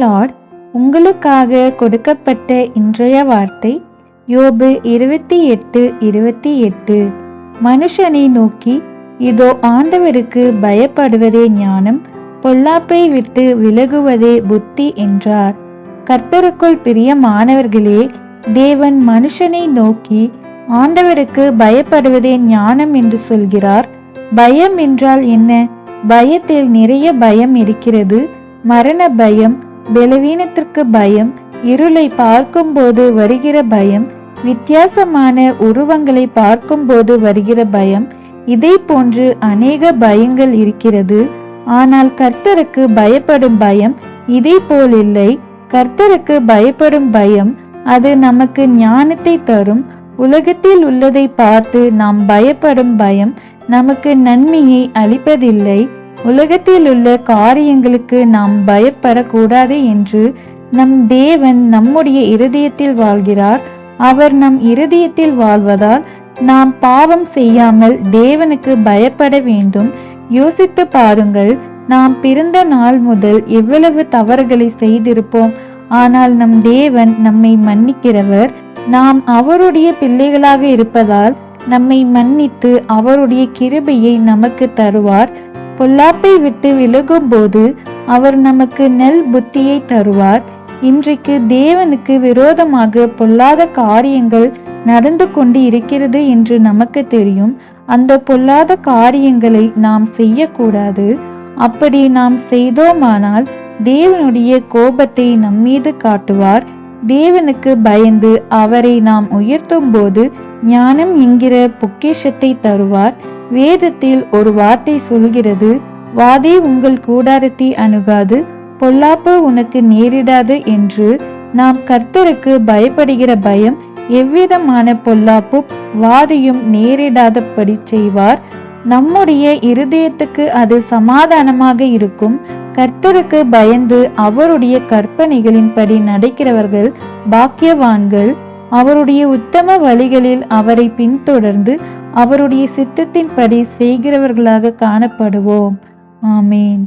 Lord உங்களுக்காக கொடுக்கப்பட்ட இன்றைய வார்த்தை யோபு இருபத்தி எட்டு இருபத்தி எட்டு. மனுஷனை நோக்கி இதோ ஆண்டவருக்கு பயப்படுவதே ஞானம் பொல்லாப்பை விட்டு விலகுவதே புத்தி என்றார். கர்த்தருக்குள் பிரியமானவர்களே தேவன் மனுஷனை நோக்கி ஆண்டவருக்கு பயப்படுவதே ஞானம் என்று சொல்கிறார். பயம் என்றால் என்ன? பயத்தில் நிறைய பயம் இருக்கிறது. மரண பயம் பலவீனத்திற்கு பயம் இருளை பார்க்கும்போது வருகிற பயம் வித்தியாசமான உருவங்களை பார்க்கும்போது வருகிற பயம் இதை போன்று அநேக பயங்கள் இருக்கிறது. ஆனால் கர்த்தருக்கு பயப்படும் பயம் இதை போல் இல்லை. கர்த்தருக்கு பயப்படும் பயம் அது நமக்கு ஞானத்தை தரும். உலகத்தில் உள்ளதை பார்த்து நாம் பயப்படும் பயம் நமக்கு நன்மையை அளிப்பதில்லை. உலகத்தில் உள்ள காரியங்களுக்கு நாம் பயப்படக்கூடாது என்று நம் தேவன் நம்முடைய இருதயத்தில் வாழ்கிறார். அவர் நம் இருதயத்தில் வாழ்வதால் நாம் பாவம் செய்யாமல் தேவனுக்கு பயப்பட வேண்டும். யோசித்து பாருங்கள் நாம் பிறந்த நாள் முதல் எவ்வளவு தவறுகளை செய்திருப்போம். ஆனால் நம் தேவன் நம்மை மன்னிக்கிறவர். நாம் அவருடைய பிள்ளைகளாக இருப்பதால் நம்மை மன்னித்து அவருடைய கிருபையை நமக்கு தருவார். பொல்லாப்பை விட்டு விலகும் போது அவர் நமக்கு நெல் புத்தியை தருவார். இன்றைக்கு தேவனுக்கு விரோதமாக பொல்லாத காரியங்கள் நடந்து கொண்டு இருக்கிறது என்று நமக்கு தெரியும். அந்த பொல்லாத காரியங்களை நாம் செய்யக்கூடாது. அப்படி நாம் செய்தோமானால் தேவனுடைய கோபத்தை நம்மீது காட்டுவார். தேவனுக்கு பயந்து அவரை நாம் உயர்த்தும் போது ஞானம் என்கிற பொக்கிஷத்தை தருவார். வேதத்தில் ஒரு வார்த்தை சொல்கிறது வாதே உங்கள் கூடாரத்தை அணுகாது பொல்லாப்பு உனக்கு நேரிடாது என்று. நாம் கர்த்தருக்கு பயப்படுகிற பயம் எவ்விதமான பொல்லாப்பும் வாதியும் நேரிடாதபடி செய்வார். நம்முடைய இருதயத்துக்கு அது சமாதானமாக இருக்கும். கர்த்தருக்கு பயந்து அவருடைய கற்பனைகளின்படி நடக்கிறவர்கள் பாக்கியவான்கள். அவருடைய உத்தம வழிகளில் அவரை பின்தொடர்ந்து அவருடைய சித்தத்தின்படி செய்கிறவர்களாக காணப்படுவோம். ஆமேன்.